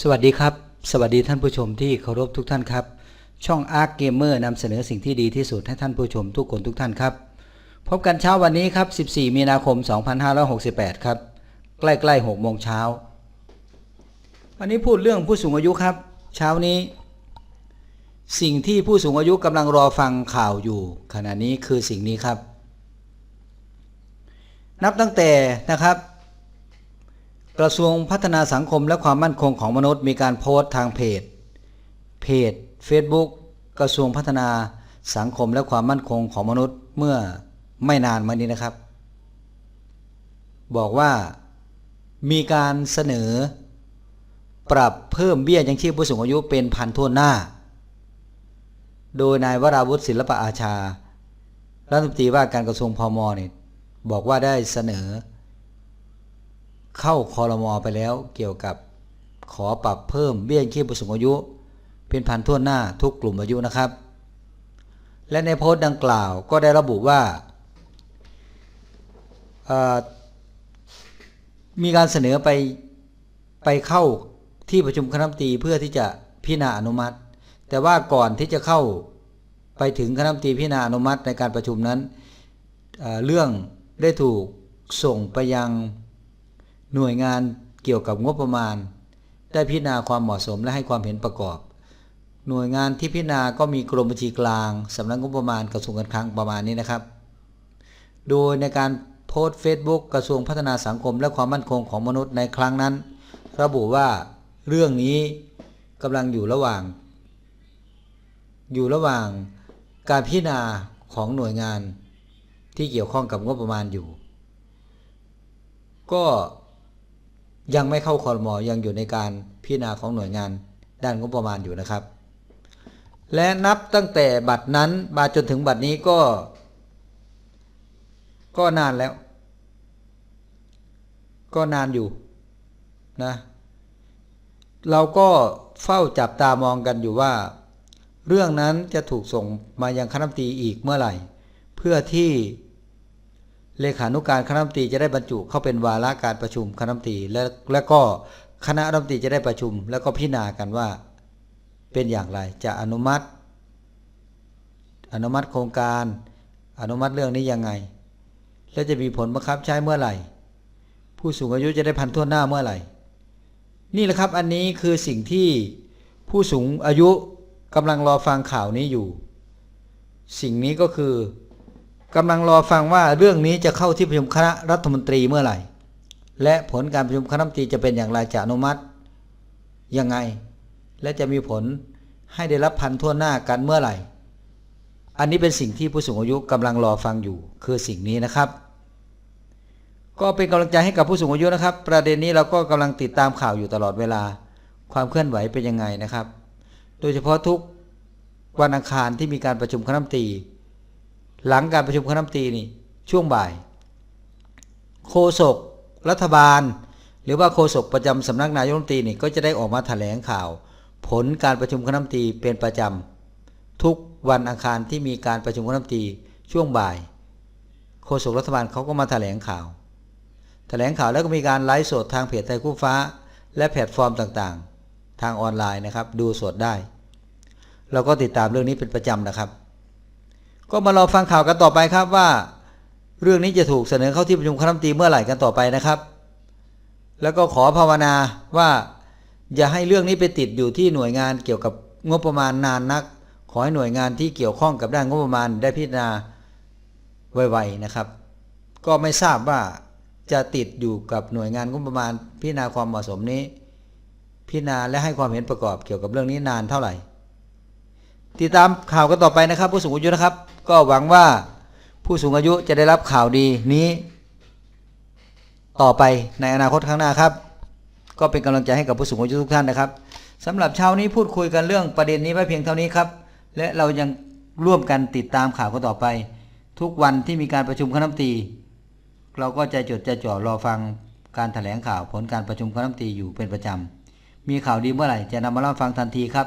สวัสดีครับ สวัสดีท่านผู้ชมที่เคารพทุกท่านครับ ช่อง Arc Gamer นำเสนอสิ่งที่ดีที่สุดให้ท่านผู้ชมทุกคนทุกท่านครับ พบกันเช้าวันนี้ครับ 14 มีนาคม 2568 ครับ ใกล้ๆ6โมงเช้า วันนี้พูดเรื่องผู้สูงอายุครับ เช้านี้ สิ่งที่ผู้สูงอายุกำลังรอฟังข่าวอยู่ ขณะนี้คือสิ่งนี้ครับ นับตั้งแต่นะครับ กระทรวงพัฒนาสังคมและความมั่นคงของมนุษย์มีการโพสต์ทางเพจ เพจ Facebook กระทรวงพัฒนาสังคมและความมั่นคงของมนุษย์เมื่อไม่นานมานี้นะครับ บอกว่ามีการเสนอ ปรับเพิ่มเบี้ยยังชีพผู้สูงอายุเป็นพันทั่วหน้า โดยนายวราวุฒิศิลปะอาชา รัฐมนตรีว่าการกระทรวงพมเนี่ยบอกว่าได้เสนอ เข้าคอรมอไปแล้วเกี่ยวกับขอปรับเพิ่มเบี้ยยังชีพผู้สูงอายุ เป็นพันทั่วหน้าทุกกลุ่มอายุนะครับ และในโพสต์ดังกล่าวก็ได้ระบุว่า มีการเสนอไปไปเข้าที่ประชุมคณะรัฐมนตรีเพื่อที่จะพิจารณาอนุมัติ แต่ว่าก่อนที่จะเข้าไปถึงคณะรัฐมนตรีพิจารณาอนุมัติในการประชุมนั้นเเรื่องได้ถูกส่งไปยัง หน่วยงานเกี่ยวกับงบประมาณ ได้พิจารณาความเหมาะสมและให้ความเห็นประกอบ หน่วยงานที่พิจารณาก็มีกรมบัญชีกลางสำนักงบประมาณกระทรวงการคลังประมาณนี้นะครับ โดยในการโพสต์ Facebook กระทรวงพัฒนาสังคมและความมั่นคงของมนุษย์ในครั้งนั้น ระบุว่าเรื่องนี้กำลังอยู่ระหว่าง อยู่ระหว่างการพิจารณาของหน่วยงานที่เกี่ยวข้องกับงบประมาณอยู่ ก็ ยังไม่เข้าคอรมอยังอยู่ในการพิจารณาของหน่วยงานด้านงบประมาณอยู่นะครับ และนับตั้งแต่บัตรนั้นมาจนถึงบัตรนี้ก็ ก็นานแล้ว ก็นานอยู่นะเราก็เฝ้าจับตามองกันอยู่ว่า เรื่องนั้นจะถูกส่งมายังคณะมนตรีอีกเมื่อไหร่ เพื่อที่ เลขานุการคณะรัฐมนตรีจะได้บรรจุเข้าเป็นวาระการประชุมคณะรัฐมนตรีและและก็คณะรัฐมนตรีจะได้ประชุม แล้วก็พิจารณากันว่าเป็นอย่างไรจะอนุมัติ อนุมัติโครงการ อนุมัติเรื่องนี้ยังไง และจะมีผลบังคับใช้เมื่อไหร่ ผู้สูงอายุจะได้พันทั่วหน้าเมื่อไหร่ นี่แหละครับอันนี้คือสิ่งที่ผู้สูงอายุกำลังรอฟังข่าวนี้อยู่ สิ่งนี้ก็คือ กำลังรอฟังว่าเรื่องนี้จะเข้าที่ประชุมคณะรัฐมนตรีเมื่อไหร่ และผลการประชุมคณะรัฐมนตรีจะเป็นอย่างไรจะอนุมัติยังไง และจะมีผลให้ได้รับพันทั่วหน้ากันเมื่อไหร่ อันนี้เป็นสิ่งที่ผู้สูงอายุกำลังรอฟังอยู่ คือสิ่งนี้นะครับ ก็เป็นกำลังใจให้กับผู้สูงอายุนะครับ ประเด็นนี้เราก็กำลังติดตามข่าวอยู่ตลอดเวลา ความเคลื่อนไหวเป็นยังไงนะครับ โดยเฉพาะทุกวันอังคารที่มีการประชุมคณะรัฐมนตรี หลังการประชุมคณะรัฐมนตรีนี่ช่วงบ่าย โฆษกรัฐบาล หรือว่าโฆษกประจำสำนักนายกรัฐมนตรีนี่ก็จะได้ออกมาแถลงข่าว ผลการประชุมคณะรัฐมนตรีเป็นประจำทุกวันอังคารที่มีการประชุมคณะรัฐมนตรีช่วงบ่าย โฆษกรัฐบาลเขาก็มาแถลงข่าว แถลงข่าวแล้วก็มีการไลฟ์สดทางเพจไทยคู่ฟ้า และแพลตฟอร์มต่างๆ ทางออนไลน์นะครับ ดูสดได้ เราก็ติดตามเรื่องนี้เป็นประจำนะครับ ก็มารอฟังข่าวกันต่อไปครับว่า เรื่องนี้จะถูกเสนอเข้าที่ประชุมคณะรัฐมนตรีเมื่อไหร่กันต่อไปนะครับ แล้วก็ขอภาวนาว่าอย่าให้เรื่องนี้ไปติดอยู่ที่หน่วยงานเกี่ยวกับงบประมาณนานนัก ขอให้หน่วยงานที่เกี่ยวข้องกับด้านงบประมาณได้พิจารณาไวๆนะครับ ก็ไม่ทราบว่าจะติดอยู่กับหน่วยงานงบประมาณพิจารณาความเหมาะสมนี้ พิจารณาและให้ความเห็นประกอบเกี่ยวกับเรื่องนี้นานเท่าไหร่ ติดตามข่าวกันต่อไปนะครับ ผู้สูงอายุนะครับ ก็หวังว่าผู้สูงอายุจะได้รับข่าวดีนี้ ต่อไปในอนาคตข้างหน้าครับ ก็เป็นกำลังใจให้กับผู้สูงอายุทุกท่านนะครับสำหรับเช้านี้พูดคุยกันเรื่องประเด็นนี้ไว้เพียงเท่านี้ครับ และเรายังร่วมกันติดตามข่าวกันต่อไป ทุกวันที่มีการประชุมคณะรัฐมนตรีเราก็ใจจดใจจ่อรอฟังการแถลงข่าวผลการประชุมคณะรัฐมนตรีอยู่เป็นประจำมีข่าวดีเมื่อไหร่จะนำมาเล่าฟังทันทีครับ